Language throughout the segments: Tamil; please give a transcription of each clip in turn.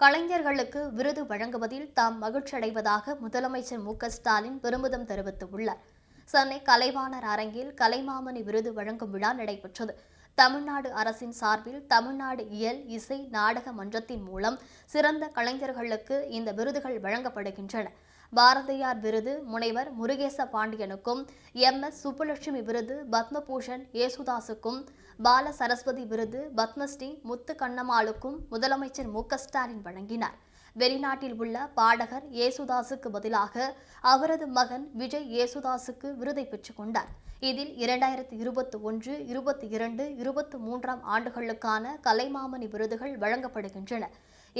கலைஞர்களுக்கு விருது வழங்குவதில் தாம் மகிழ்ச்சியடைவதாக முதலமைச்சர் மு ஸ்டாலின் பெருமிதம் தெரிவித்துள்ளார். சென்னை கலைவாணர் அரங்கில் கலைமாமணி விருது வழங்கும் விழா நடைபெற்றது. தமிழ்நாடு அரசின் சார்பில் தமிழ்நாடு இயல் இசை நாடக மன்றத்தின் மூலம் சிறந்த கலைஞர்களுக்கு இந்த விருதுகள் வழங்கப்படுகின்றன. பாரதியார் விருது முனைவர் முருகேச பாண்டியனுக்கும் எம். எஸ். சுப்புலட்சுமி விருது பத்மபூஷன் யேசுதாசுக்கும் பால சரஸ்வதி விருது பத்மஸ்ரீ முத்து கண்ணம்மாளுக்கும் முதலமைச்சர் மு. ஸ்டாலின் வழங்கினார். வெளிநாட்டில் உள்ள பாடகர் ஏசுதாசுக்கு பதிலாக அவரது மகன் விஜய் ஏசுதாசுக்கு விருதை பெற்றுக்கொண்டார் இதில் இரண்டாயிரத்தி இருபத்தி ஒன்று இருபத்தி இரண்டு இருபத்தி மூன்றாம் ஆண்டுகளுக்கான கலைமாமணி விருதுகள் வழங்கப்படுகின்றன.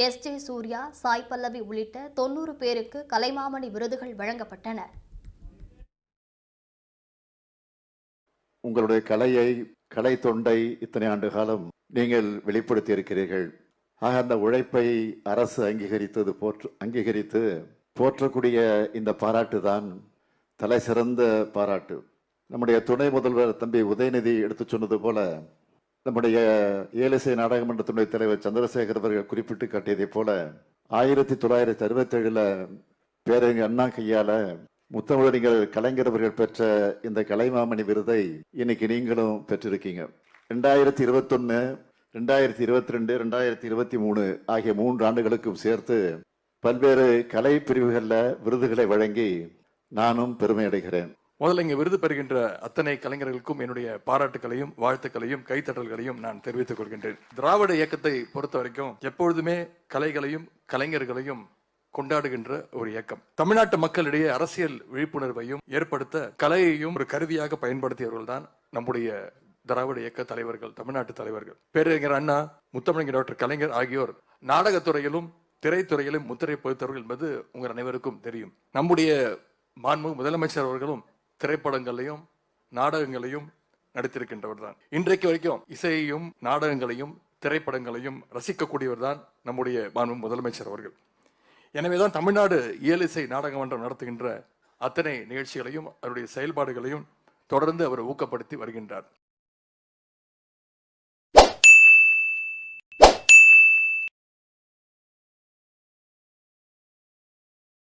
எஸ் ஜே சூர்யா சாய் பல்லவி உள்ளிட்ட தொன்னூறு பேருக்கு கலைமாமணி விருதுகள் வழங்கப்பட்டன. உங்களுடைய கலையை கலை தொண்டை இத்தனை ஆண்டு காலம் நீங்கள் வெளிப்படுத்தி இருக்கிறீர்கள் ஆக அந்த உழைப்பை அரசு அங்கீகரித்தது போற்று அங்கீகரித்து போற்றக்கூடிய இந்த பாராட்டு தான் தலை சிறந்த பாராட்டு. நம்முடைய துணை முதல்வர் தம்பி உதயநிதி எடுத்து சொன்னது போல நம்முடைய ஏலிசை நாடகமன்ற தலைவர் சந்திரசேகர் அவர்கள் குறிப்பிட்டு காட்டியதைப் போல ஆயிரத்தி தொள்ளாயிரத்தி அறுபத்தேழுல பேரறிஞர் அண்ணா கையால முத்தமிழறிஞர் கலைஞர் அவர்கள் பெற்ற இந்த கலைமாமணி விருதை இன்னைக்கு நீங்களும் பெற்றிருக்கீங்க. ரெண்டாயிரத்தி இருபத்தொன்னு ரெண்டாயிரத்தி இருபத்தி ரெண்டு ரெண்டாயிரத்தி இருபத்தி மூணு ஆகிய மூன்று ஆண்டுகளுக்கும் சேர்த்து பல்வேறு கலை பிரிவுகளில் விருதுகளை வழங்கி நானும் பெருமை அடைகிறேன். முதல்ல இங்கே விருது பெறுகின்ற அத்தனை கலைஞர்களுக்கும் என்னுடைய பாராட்டுகளையும் வாழ்த்துக்களையும் கைத்தட்டல்களையும் நான் தெரிவித்துக் கொள்கின்றேன். திராவிட இயக்கத்தை பொறுத்த வரைக்கும் எப்பொழுதுமே கலைகளையும் கலைஞர்களையும் கொண்டாடுகின்ற ஒரு இயக்கம். தமிழ்நாட்டு மக்களிடையே அரசியல் விழிப்புணர்வையும் ஏற்படுத்த கலையையும் ஒரு கருவியாக பயன்படுத்தியவர்கள் தான் நம்முடைய திராவிட இயக்க தலைவர்கள் தமிழ்நாட்டு தலைவர்கள். பேரறிஞர் அண்ணா முத்தமிழர் டாக்டர் கலைஞர் ஆகியோர் நாடகத்துறையிலும் திரைத்துறையிலும் முத்திரை பதித்தவர்கள் என்பது உங்கள் அனைவருக்கும் தெரியும். நம்முடைய மாண்பு முதலமைச்சர் அவர்களும் திரைப்படங்களையும் நாடகங்களையும் நடித்திருக்கின்றவர் தான் இன்றைக்கு வரைக்கும் இசையையும் நாடகங்களையும் திரைப்படங்களையும் ரசிக்கக்கூடியவர் தான் நம்முடைய மாண்பு முதலமைச்சர் அவர்கள். எனவேதான் தமிழ்நாடு இயலிசை நாடக மன்றம் நடத்துகின்ற அத்தனை நிகழ்ச்சிகளையும் அவருடைய செயல்பாடுகளையும் தொடர்ந்து அவர் ஊக்கப்படுத்தி வருகின்றார்.